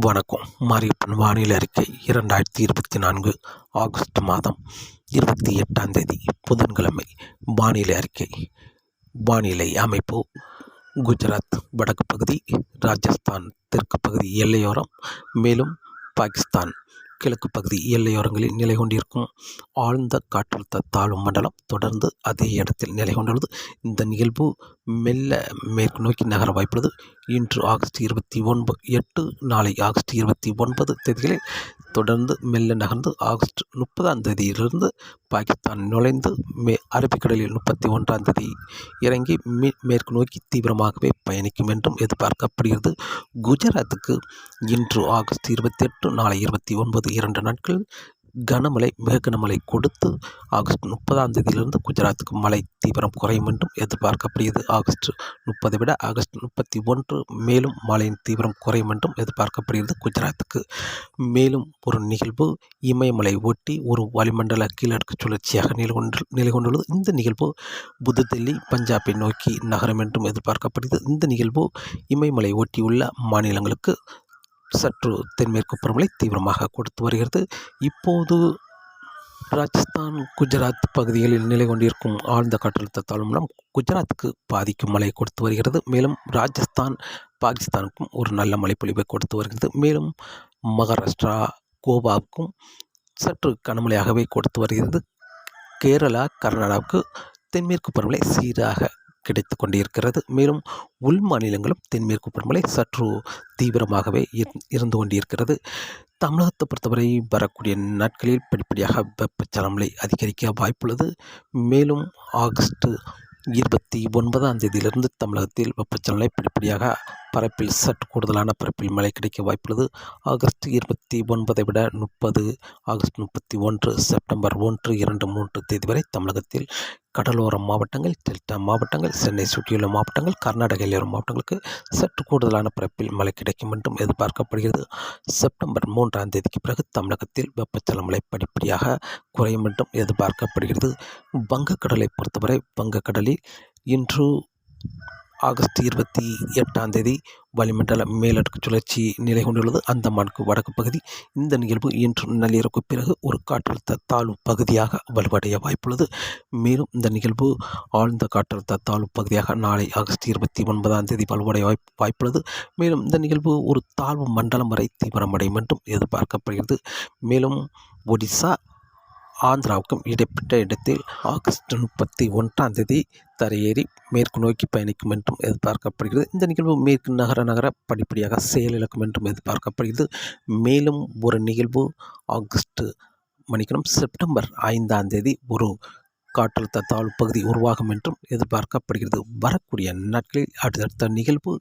வணக்கம். மாரியப்பன் வானிலை அறிக்கை இரண்டாயிரத்தி இருபத்தி நான்கு ஆகஸ்ட் மாதம் இருபத்தி எட்டாம் தேதி புதன்கிழமை. வானிலை அறிக்கை. வானிலை அமைப்பு குஜராத் வடக்கு பகுதி ராஜஸ்தான் தெற்கு பகுதி எல்லையோரம் மேலும் பாகிஸ்தான் கிழக்கு பகுதி எல்லையோரங்களில் நிலை கொண்டிருக்கும் ஆழ்ந்த காற்றழுத்த தாழ்வு மண்டலம் தொடர்ந்து அதே இடத்தில் நிலை கொண்டுள்ளது. இந்த நிகழ்வு மெல்ல மேற்கு நோக்கி நகர வாய்ப்புள்ளது. இன்று ஆகஸ்ட் இருபத்தி ஒன்பது எட்டு நாளை ஆகஸ்ட் இருபத்தி ஒன்பது தேதிகளில் தொடர்ந்து மெல்ல நகர்ந்து ஆகஸ்ட் முப்பதாம் தேதியிலிருந்து பாகிஸ்தான் நுழைந்து மே அரபிக்கடலில் முப்பத்தி ஒன்றாம் தேதி இறங்கி மே மேற்கு நோக்கி தீவிரமாகவே பயணிக்கும் என்றும் எதிர்பார்க்கப்படுகிறது. குஜராத்துக்கு இன்று ஆகஸ்ட் இருபத்தி எட்டு நாளை இருபத்தி ஒன்பது இரண்டு நாட்கள் கனமழை மிக கனமழை கொடுத்து ஆகஸ்ட் முப்பதாம் தேதியிலிருந்து குஜராத்துக்கு மழை தீவிரம் குறையும் என்றும் எதிர்பார்க்கப்படுகிறது. ஆகஸ்ட் முப்பதை விட ஆகஸ்ட் முப்பத்தி ஒன்று மேலும் மழையின் தீவிரம் குறையும் என்றும் எதிர்பார்க்கப்படுகிறது குஜராத்துக்கு. மேலும் ஒரு நிகழ்வு இமயமலை ஒட்டி ஒரு வளிமண்டல கீழடுக்கு சுழற்சியாக நிலை கொண்டு நிலை கொண்டுள்ளது இந்த நிகழ்வு புதுதில்லி பஞ்சாபை நோக்கி நகரம் என்றும் எதிர்பார்க்கப்படுகிறது. இந்த நிகழ்வு இமயமலை ஒட்டியுள்ள மாநிலங்களுக்கு சற்று தென்மேற்கு பருவமழை தீவிரமாக கொடுத்து வருகிறது. இப்போது ராஜஸ்தான் குஜராத் பகுதிகளில் நிலை கொண்டிருக்கும் ஆழ்ந்த காற்றழுத்த தாழ்வு மூலம் குஜராத்துக்கு பாதிக்கும் மழை கொடுத்து வருகிறது. மேலும் ராஜஸ்தான் பாகிஸ்தானுக்கும் ஒரு நல்ல மழைப்பொழிவை கொடுத்து வருகிறது. மேலும் மகாராஷ்டிரா கோவாவுக்கும் சற்று கனமழையாகவே கொடுத்து வருகிறது. கேரளா கர்நாடகாவுக்கு தென்மேற்கு பருவமழை சீராக கிடைத்து கொண்டிருக்கிறது. மேலும் உள் மாநிலங்களும் தென்மேற்கு பருவமழை சற்று தீவிரமாகவே இருந்து கொண்டிருக்கிறது. தமிழகத்தை பொறுத்தவரை வரக்கூடிய நாட்களில் படிப்படியாக வெப்பச்சலமலை அதிகரிக்க வாய்ப்புள்ளது. மேலும் ஆகஸ்ட் இருபத்தி ஒன்பதாம் தேதியிலிருந்து தமிழகத்தில் வெப்பச்சலனை படிப்படியாக பரப்பில் சற்று கூடுதலான பரப்பில் மழை கிடைக்க வாய்ப்புள்ளது. ஆகஸ்ட் இருபத்தி ஒன்பதை விட முப்பது ஆகஸ்ட் முப்பத்தி ஒன்று செப்டம்பர் ஒன்று இரண்டு மூன்று தேதி வரை தமிழகத்தில் கடலோர மாவட்டங்கள் டெல்டா மாவட்டங்கள் சென்னை சுற்றியுள்ள மாவட்டங்கள் கர்நாடக எல்லையோர மாவட்டங்களுக்கு சற்று கூடுதலான பரப்பில் மழை கிடைக்கும் என்றும் எதிர்பார்க்கப்படுகிறது. செப்டம்பர் மூன்றாம் தேதிக்கு பிறகு தமிழகத்தில் வெப்பச்சல மழை படிப்படியாக குறையும் என்றும் எதிர்பார்க்கப்படுகிறது. வங்கக்கடலை பொறுத்தவரை வங்கக்கடலில் இன்று ஆகஸ்ட் இருபத்தி எட்டாம் தேதி வளிமண்டல மேலடுக்கு சுழற்சி நிலை கொண்டுள்ளது. அந்தமானுக்கு வடக்கு பகுதி இந்த நிகழ்வு இன்று நள்ளிரவுக்கு பிறகு ஒரு காற்றழுத்த தாழ்வு பகுதியாக வலுவடைய வாய்ப்புள்ளது. மேலும் இந்த நிகழ்வு ஆழ்ந்த காற்றழுத்த தாழ்வு பகுதியாக நாளை ஆகஸ்ட் இருபத்தி ஒன்பதாம் தேதி வலுவடைய வாய்ப்பு வாய்ப்புள்ளது. மேலும் இந்த நிகழ்வு ஒரு தாழ்வு மண்டலம் வரை தீவிரமடையும் என்றும் எதிர்பார்க்கப்படுகிறது. மேலும் ஒடிசா ஆந்திராவுக்கும் இடைப்பட்ட இடத்தில் ஆகஸ்ட் முப்பத்தி ஒன்றாம் தேதி தரையேறி மேற்கு நோக்கி பயணிக்கும் என்றும் எதிர்பார்க்கப்படுகிறது. இந்த நிகழ்வு மேற்கு நகர நகர படிப்படியாக செயலிழக்கும் என்றும் எதிர்பார்க்கப்படுகிறது. மேலும் ஒரு நிகழ்வு ஆகஸ்ட் மணிக்கணும் செப்டம்பர் ஐந்தாம் தேதி ஒரு காற்றழுத்த தாழ்வு பகுதி உருவாகும் என்றும் எதிர்பார்க்கப்படுகிறது. வரக்கூடிய நாட்களில் அடுத்தடுத்த நிகழ்வு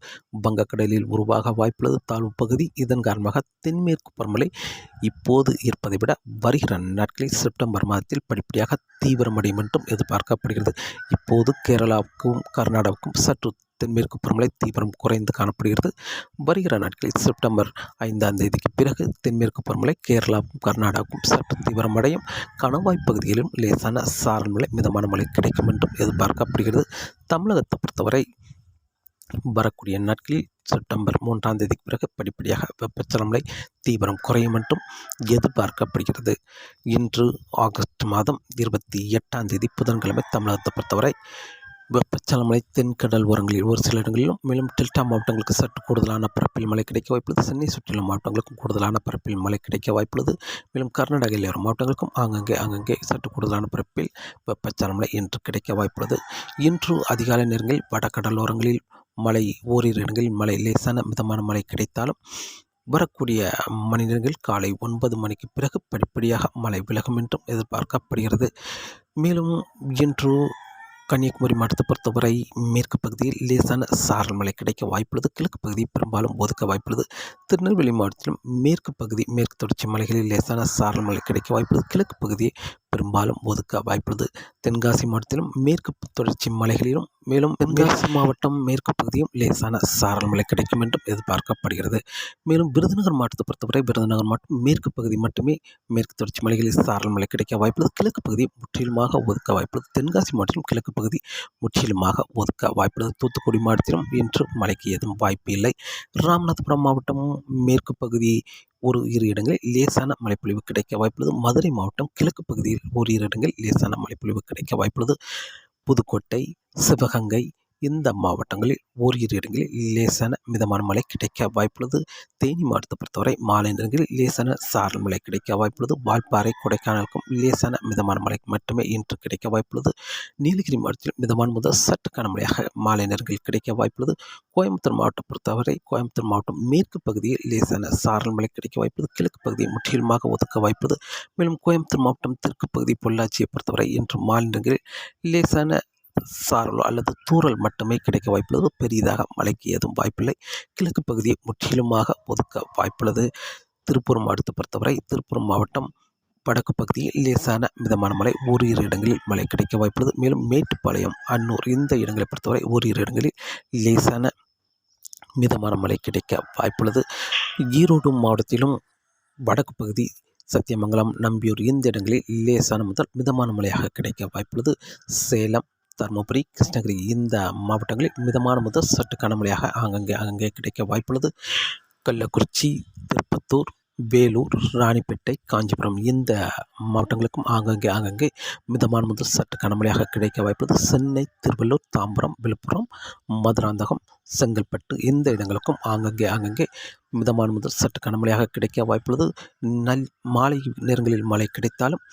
வங்கக்கடலில் உருவாக வாய்ப்புள்ளது. தாழ்வு பகுதி இதன் காரணமாக தென்மேற்கு பரமலை இப்போது இருப்பதை விட வருகிற நாட்களில் செப்டம்பர் மாதத்தில் படிப்படியாக தீவிரமடையும் என்றும் எதிர்பார்க்கப்படுகிறது. இப்போது கேரளாவுக்கும் கர்நாடகாவுக்கும் சற்று தென்மேற்கு பருவமழை தீவிரம் குறைந்து காணப்படுகிறது. வருகிற நாட்களில் செப்டம்பர் ஐந்தாம் தேதிக்கு பிறகு தென்மேற்கு பருவமழை கேரளாவுக்கும் கர்நாடகாவுக்கும் சற்று தீவிரமடையும். கணவாய் பகுதிகளிலும் லேசான சாரல் மழை மிதமான மழை கிடைக்கும் என்றும் எதிர்பார்க்கப்படுகிறது. தமிழகத்தை பொறுத்தவரை வரக்கூடிய நாட்களில் செப்டம்பர் மூன்றாம் தேதிக்கு பிறகு படிப்படியாக வெப்பச்சலமலை தீவிரம் குறையும் என்றும் எதிர்பார்க்கப்படுகிறது. இன்று ஆகஸ்ட் மாதம் இருபத்தி எட்டாம் தேதி புதன்கிழமை தமிழகத்தை பொறுத்தவரை வெப்பச்சலமலை தென்கடல் ஓரங்களில் ஒரு சில இடங்களிலும் மேலும் டெல்டா மாவட்டங்களுக்கு சற்று கூடுதலான பரப்பில் மழை கிடைக்க வாய்ப்புள்ளது. சென்னை சுற்றியுள்ள மாவட்டங்களுக்கும் கூடுதலான பரப்பில் மழை கிடைக்க வாய்ப்புள்ளது. மேலும் கர்நாடகையில் வரும் மாவட்டங்களுக்கும் ஆங்கங்கே ஆங்கங்கே சற்று கூடுதலான பரப்பில் வெப்பச்சலமலை இன்று கிடைக்க வாய்ப்புள்ளது. இன்று அதிகாலை நேரங்களில் வடகடலோரங்களில் மழை ஓரிரு இடங்களில் மழை லேசான மிதமான மழை கிடைத்தாலும் வரக்கூடிய மணி நேரங்கள் காலை ஒன்பது மணிக்கு பிறகு படிப்படியாக மழை விலகும் என்றும் எதிர்பார்க்கப்படுகிறது. மேலும் இன்று கன்னியாகுமரி மாவட்டத்தை பொறுத்தவரை மேற்கு பகுதியில் லேசான சாரல் மழை கிடைக்க வாய்ப்புள்ளது. கிழக்கு பகுதி பெரும்பாலும் ஒதுக்க வாய்ப்புள்ளது. திருநெல்வேலி மாவட்டத்திலும் மேற்கு பகுதி மேற்கு தொடர்ச்சி மலைகளில் லேசான சாரல் மழை கிடைக்க வாய்ப்புள்ளது. கிழக்கு பகுதி பெரும்பாலும் ஒதுக்க வாய்ப்புள்ளது. தென்காசி மாவட்டத்திலும் மேற்கு தொடர்ச்சி மலைகளிலும் மேலும் தென்காசி மாவட்டம் மேற்கு பகுதியும் லேசான சாரல் மழை கிடைக்கும் என்றும் எதிர்பார்க்கப்படுகிறது. மேலும் விருதுநகர் மாவட்டத்தை பொறுத்தவரை விருதுநகர் மாவட்டம் மேற்கு பகுதி மட்டுமே மேற்கு தொடர்ச்சி மலைகளில் சாரல் மழை கிடைக்க வாய்ப்புள்ளது. கிழக்கு பகுதி முற்றிலுமாக ஒதுக்க வாய்ப்புள்ளது. தென்காசி மாவட்டத்திலும் கிழக்கு பகுதி முற்றிலுமாக ஒதுக்க வாய்ப்புள்ளது. தூத்துக்குடி மாவட்டத்திலும் இன்று மழைக்கு ஏதும் வாய்ப்பு இல்லை. ராமநாதபுரம் மாவட்டம் மேற்கு பகுதி ஒரு இரு இடங்களில் லேசான மழைப்பொழிவு கிடைக்க வாய்ப்புள்ளது. மதுரை மாவட்டம் கிழக்கு பகுதியில் ஒரு இரு இடங்களில் லேசான மழைப்பொழிவு கிடைக்க வாய்ப்புள்ளது. புதுக்கோட்டை சிவகங்கை இந்த மாவட்டங்களில் ஓரிரு இடங்களில் லேசான மிதமான மழை கிடைக்க வாய்ப்புள்ளது. தேனி மாவட்டத்தை பொறுத்தவரை மாலை நேரங்களில் லேசான சாரல் மழை கிடைக்க வாய்ப்புள்ளது. வால்பாறை கொடைக்கானலுக்கும் லேசான மிதமான மழை மட்டுமே இன்று கிடைக்க வாய்ப்புள்ளது. நீலகிரி மாவட்டத்தில் மிதமான முதல் சற்று கனமழையாக மாலை நேரங்களில் கிடைக்க வாய்ப்புள்ளது. கோயம்புத்தூர் மாவட்டம் பொறுத்தவரை கோயம்புத்தூர் மாவட்டம் மேற்கு பகுதியில் லேசான சாரல் மழை கிடைக்க வாய்ப்புள்ளது. கிழக்கு பகுதியை முற்றிலுமாக ஒதுக்க வாய்ப்புள்ளது. மேலும் கோயம்புத்தூர் மாவட்டம் தெற்கு பகுதி பொள்ளாச்சியை பொறுத்தவரை இன்று மாநிலங்களில் லேசான சாரலோ அல்லது தூறல் மட்டுமே கிடைக்க வாய்ப்புள்ளது. பெரிதாக மழைக்கு ஏதும் வாய்ப்பில்லை. கிழக்கு பகுதியை முற்றிலுமாக ஒதுக்க வாய்ப்புள்ளது. திருப்பூர் மாவட்டத்தை பொறுத்தவரை திருப்பூர் மாவட்டம் வடக்கு பகுதியில் லேசான மிதமான மழை ஓரிரு இடங்களில் மழை கிடைக்க வாய்ப்புள்ளது. மேலும் மேட்டுப்பாளையம் அன்னூர் இந்த இடங்களை பொறுத்தவரை ஓரிரு இடங்களில் லேசான மிதமான மழை கிடைக்க வாய்ப்புள்ளது. ஈரோடு மாவட்டத்திலும் வடக்கு பகுதி சத்தியமங்கலம் நம்பியூர் இந்த இடங்களில் லேசான முதல் மிதமான மழையாக கிடைக்க வாய்ப்புள்ளது. சேலம் தருமபுரி கிருஷ்ணகிரி இந்த மாவட்டங்களில் மிதமான முதல் சற்று கனமழையாக ஆங்கங்கே அங்கங்கே கிடைக்க வாய்ப்புள்ளது. கள்ளக்குறிச்சி திருப்பத்தூர் வேலூர் ராணிப்பேட்டை காஞ்சிபுரம் இந்த மாவட்டங்களுக்கும் ஆங்கங்கே ஆங்கங்கே மிதமான முதல் சற்று கனமழையாக கிடைக்க வாய்ப்புள்ளது. சென்னை திருவள்ளூர் தாம்பரம் விழுப்புரம் மதுராந்தகம் செங்கல்பட்டு இந்த இடங்களுக்கும் ஆங்கங்கே ஆங்கங்கே மிதமான முதல் சற்று கனமழையாக கிடைக்க வாய்ப்புள்ளது. நல் மாலை நேரங்களில் மழை கிடைத்தாலும்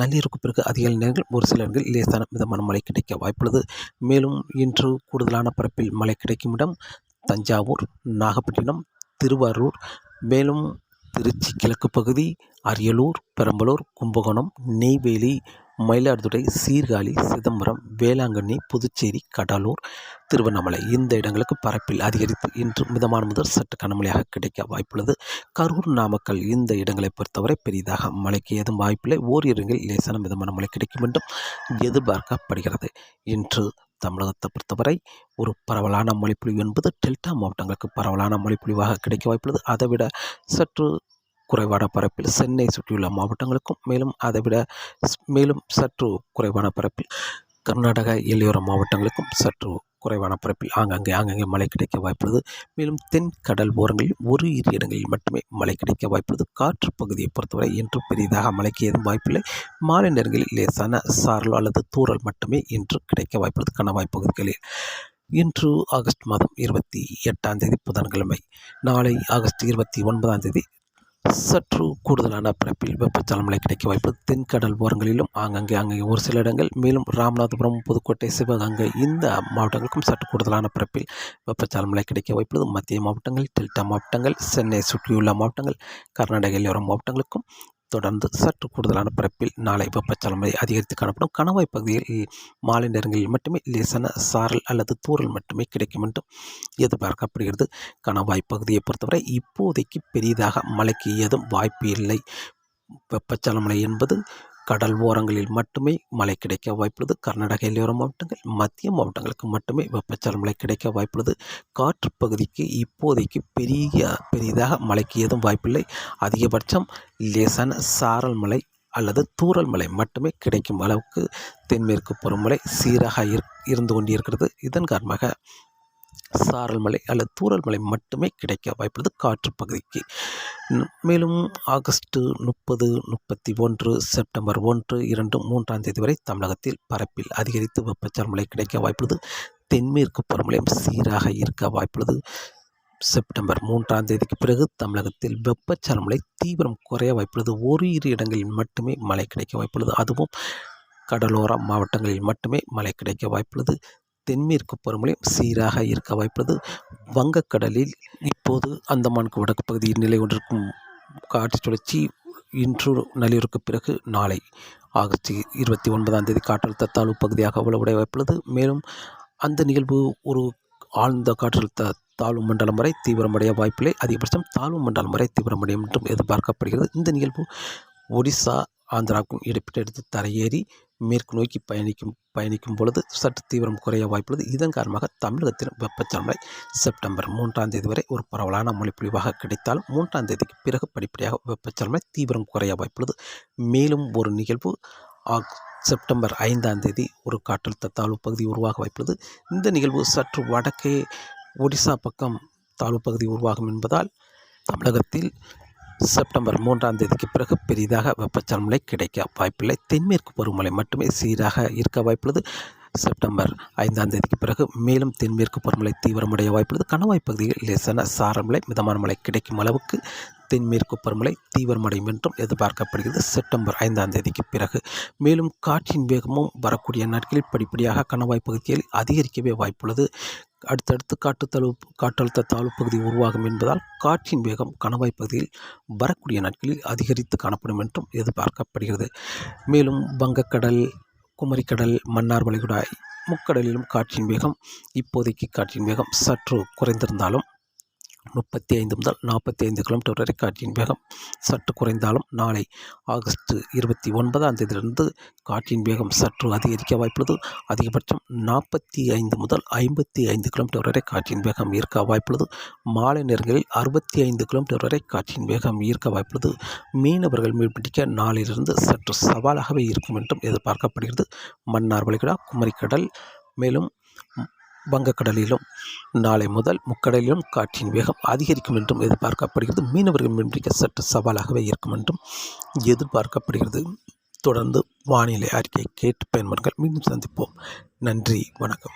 நள்ளிரவுக்கு பிறகு அதிக நேரங்கள் ஒரு சில இடங்களில் லேசான மிதமான மழை கிடைக்க வாய்ப்புள்ளது. மேலும் இன்று கூடுதலான பரப்பில் மழை கிடைக்கும் இடம் தஞ்சாவூர் நாகப்பட்டினம் திருவாரூர் மேலும் திருச்சி கிழக்கு பகுதி அரியலூர் பெரம்பலூர் கும்பகோணம் நெய்வேலி மயிலாடுதுறை சீர்காழி சிதம்பரம் வேளாங்கண்ணி புதுச்சேரி கடலூர் திருவண்ணாமலை. இந்த இடங்களுக்கு பரப்பில் அதிகரித்து இன்று மிதமான முதல் சற்று கனமழையாக கிடைக்க வாய்ப்புள்ளது. கரூர் நாமக்கல் இந்த இடங்களை பொறுத்தவரை பெரிதாக மழைக்கு ஏதும் வாய்ப்பில்லை. ஓரிரு இடங்களில் லேசான மிதமான மழை கிடைக்கும் என்றும் எதிர்பார்க்கப்படுகிறது. இன்று தமிழகத்தை பொறுத்தவரை ஒரு பரவலான மொழிப்பொழிவு என்பது டெல்டா மாவட்டங்களுக்கு பரவலான மொழிப்பொழிவாக கிடைக்க வாய்ப்புள்ளது. அதைவிட சற்று குறைவான பரப்பில் சென்னை சுற்றியுள்ள மாவட்டங்களுக்கும் மேலும் அதைவிட மேலும் சற்று குறைவான பரப்பில் கர்நாடக எல்லையோர மாவட்டங்களுக்கும் சற்று குறைவான பரப்பில் ஆங்காங்கே ஆங்காங்கே மழை கிடைக்க வாய்ப்புள்ளது. மேலும் தென் கடல் ஓரங்களில் ஒரு இரு இடங்களில் மட்டுமே மழை கிடைக்க வாய்ப்புள்ளது. காற்று பகுதியை பொறுத்தவரை இன்று பெரிதாக மழைக்கு ஏதும் வாய்ப்பில்லை. மாலை நேரங்களில் லேசான சாரல் அல்லது தூறல் மட்டுமே இன்று கிடைக்க வாய்ப்புள்ளது. கணவாய் பகுதிகளில் இன்று ஆகஸ்ட் மாதம் இருபத்தி எட்டாம் தேதி புதன்கிழமை நாளை ஆகஸ்ட் இருபத்தி ஒன்பதாம் தேதி சற்று கூடுதலான பிறப்பில் வெப்பச்சலன மழை கிடைக்க வாய்ப்பு தென்கடல் ஓரங்களிலும் ஆங்கங்கே அங்கே ஒரு சில இடங்கள் மேலும் ராமநாதபுரம் புதுக்கோட்டை சிவகங்கை இந்த மாவட்டங்களுக்கும் சற்று கூடுதலான பிறப்பில் வெப்பச்சலன மழை கிடைக்க வாய்ப்புள்ளது. மத்திய மாவட்டங்கள் டெல்டா மாவட்டங்கள் சென்னை சுற்றியுள்ள மாவட்டங்கள் கர்நாடக எல்லோரம் மாவட்டங்களுக்கும் தொடர்ந்து சற்று கூடுதலான பரப்பில் நாளை வெப்பச்சலம் அதிகரித்து காணப்படும். கணவாய் பகுதியில் மாலை நேரங்களில் மட்டுமே லேசான சாரல் அல்லது தூறல் மட்டுமே கிடைக்கும் என்றும் எதிர்பார்க்கப்படுகிறது. கணவாய் பகுதியை பொறுத்தவரை இப்போதைக்கு பெரிதாக மழைக்கு ஏதும் வாய்ப்பு இல்லை. வெப்பச்சலமலை என்பது கடல் ஓரங்களில் மட்டுமே மழை கிடைக்க வாய்ப்புள்ளது. கர்நாடக எல்லையோர மாவட்டங்கள் மத்திய மாவட்டங்களுக்கு மட்டுமே வெப்பச்சலன மழை கிடைக்க வாய்ப்புள்ளது. காற்று பகுதிக்கு இப்போதைக்கு பெரிய பெரிதாக மழைக்கு ஏதும் வாய்ப்பில்லை. அதிகபட்சம் லேசான சாரல் மழை அல்லது தூறல் மழை மட்டுமே கிடைக்கும் அளவுக்கு தென்மேற்கு பருவமழை சீராக இருந்து கொண்டிருக்கிறது. இதன் காரணமாக சாரல் மழை அல்லது தூரல் மழை மட்டுமே கிடைக்க வாய்ப்புள்ளது காற்று பகுதிக்கு. மேலும் ஆகஸ்ட் முப்பது முப்பத்தி ஒன்று செப்டம்பர் ஒன்று இரண்டு மூன்றாம் தேதி வரை தமிழகத்தில் பரப்பில் அதிகரித்து வெப்பச்சாரல் மழை கிடைக்க வாய்ப்புள்ளது. தென்மேற்கு பருவமழையும் சீராக இருக்க வாய்ப்புள்ளது. செப்டம்பர் மூன்றாம் தேதிக்கு பிறகு தமிழகத்தில் வெப்பச்சலன மழை தீவிரம் குறைய வாய்ப்புள்ளது. ஒரு இரு இடங்களில் மட்டுமே மழை கிடைக்க வாய்ப்புள்ளது. அதுவும் கடலோர மாவட்டங்களில் மட்டுமே மழை கிடைக்க வாய்ப்புள்ளது. தென்மேற்கு பருவமழையும் சீராக இருக்க வாய்ப்புள்ளது. வங்கக்கடலில் இப்போது அந்தமானுக்கு வடக்கு பகுதியில் நிலை கொண்டிருக்கும் காற்று சுழற்சி இன்று நள்ளிரவுக்கு பிறகு நாளை ஆகஸ்ட் இருபத்தி ஒன்பதாம் தேதி காற்றழுத்த தாழ்வு பகுதியாக வலுவடைய வாய்ப்புள்ளது. மேலும் அந்த நிகழ்வு ஒரு ஆழ்ந்த காற்றழுத்த தாழ்வு மண்டலம் வரை தீவிரமடைய வாய்ப்பில்லை. அதிகபட்சம் தாழ்வு மண்டலம் வரை தீவிரமடையும் என்றும் எதிர்பார்க்கப்படுகிறது. இந்த நிகழ்வு ஒடிசா ஆந்திராவுக்கும் இடைப்பட்டு எடுத்து தரையேறி மேற்கு நோக்கி பயணிக்கும் பயணிக்கும் பொழுது சற்று தீவிரம் குறைய வாய்ப்புள்ளது. இதன் காரணமாக தமிழகத்தின் வெப்பச்சலனை செப்டம்பர் மூன்றாம் தேதி வரை ஒரு பரவலான மொழிப்பொழிவாக கிடைத்தாலும் மூன்றாம் தேதிக்கு பிறகு படிப்படியாக வெப்பச்சலனை தீவிரம் குறைய வாய்ப்புள்ளது. மேலும் ஒரு நிகழ்வு ஆக் செப்டம்பர் ஐந்தாம் தேதி ஒரு காற்றழுத்த தாழ்வு பகுதி உருவாக வாய்ப்புள்ளது. இந்த நிகழ்வு சற்று வடக்கே ஒடிசா பக்கம் தாழ்வு பகுதி உருவாகும் என்பதால் தமிழகத்தில் செப்டம்பர் மூன்றாம் தேதிக்கு பிறகு பெரிதாக வெப்பச்சலமலை கிடைக்க வாய்ப்பில்லை. தென்மேற்கு பருவமழை மட்டுமே சீராக இருக்க வாய்ப்புள்ளது. செப்டம்பர் ஐந்தாம் தேதிக்கு பிறகு மேலும் தென்மேற்கு பருவமழை தீவிரமடைய வாய்ப்புள்ளது. கணவாய் பகுதியில் லேசான சாரமலை மிதமான மழை கிடைக்கும் அளவுக்கு தென்மேற்கு பருவமழை தீவிரமடையும் என்றும் எதிர்பார்க்கப்படுகிறது. செப்டம்பர் ஐந்தாம் தேதிக்கு பிறகு மேலும் காற்றின் வேகமும் வரக்கூடிய நாட்களில் படிப்படியாக கணவாய் பகுதியில் அதிகரிக்கவே வாய்ப்புள்ளது. அடுத்தடுத்து காட்டுத்தளவு காற்றழுத்த தாழ்வு பகுதி உருவாகும் என்பதால் காற்றின் வேகம் கணவாய் பகுதியில் வரக்கூடிய நாட்களில் அதிகரித்து காணப்படும் என்றும் எதிர்பார்க்கப்படுகிறது. மேலும் வங்கக்கடல் குமரிக்கடல் மன்னார் வளைகுடா முக்கடலிலும் காற்றின் வேகம் இப்போதைக்கு காற்றின் வேகம் சற்று குறைந்திருந்தாலும் முப்பத்தி ஐந்து முதல் நாற்பத்தி ஐந்து கிலோமீட்டர் வரை காற்றின் வேகம் சற்று குறைந்தாலும் நாளை ஆகஸ்ட் இருபத்தி ஒன்பதாம் தேதியிலிருந்து காற்றின் வேகம் சற்று அதிகரிக்க வாய்ப்புள்ளது. அதிகபட்சம் நாற்பத்தி ஐந்து முதல் ஐம்பத்தி ஐந்து கிலோமீட்டர் வரை காற்றின் வேகம் ஈர்க்க வாய்ப்புள்ளது. மாலை நேரங்களில் அறுபத்தி ஐந்து கிலோமீட்டர் வரை காற்றின் வேகம் ஈர்க்க வாய்ப்புள்ளது. மீனவர்கள் மீன்பிடிக்க நாளிலிருந்து சற்று சவாலாகவே இருக்கும் என்றும் எதிர்பார்க்கப்படுகிறது. மன்னார் வளைகுடா குமரிக்கடல் மேலும் வங்கக்கடலிலும் நாளை முதல் முக்கடலிலும் காற்றின் வேகம் அதிகரிக்கும் என்றும் எதிர்பார்க்கப்படுகிறது. மீனவர்கள் மீன்பிடிக்க சற்று சவாலாகவே இருக்கும் என்றும் எதிர்பார்க்கப்படுகிறது. தொடர்ந்து வானிலை அறிக்கை கேட்டு பயன்படுங்கள். மீண்டும் சந்திப்போம். நன்றி வணக்கம்.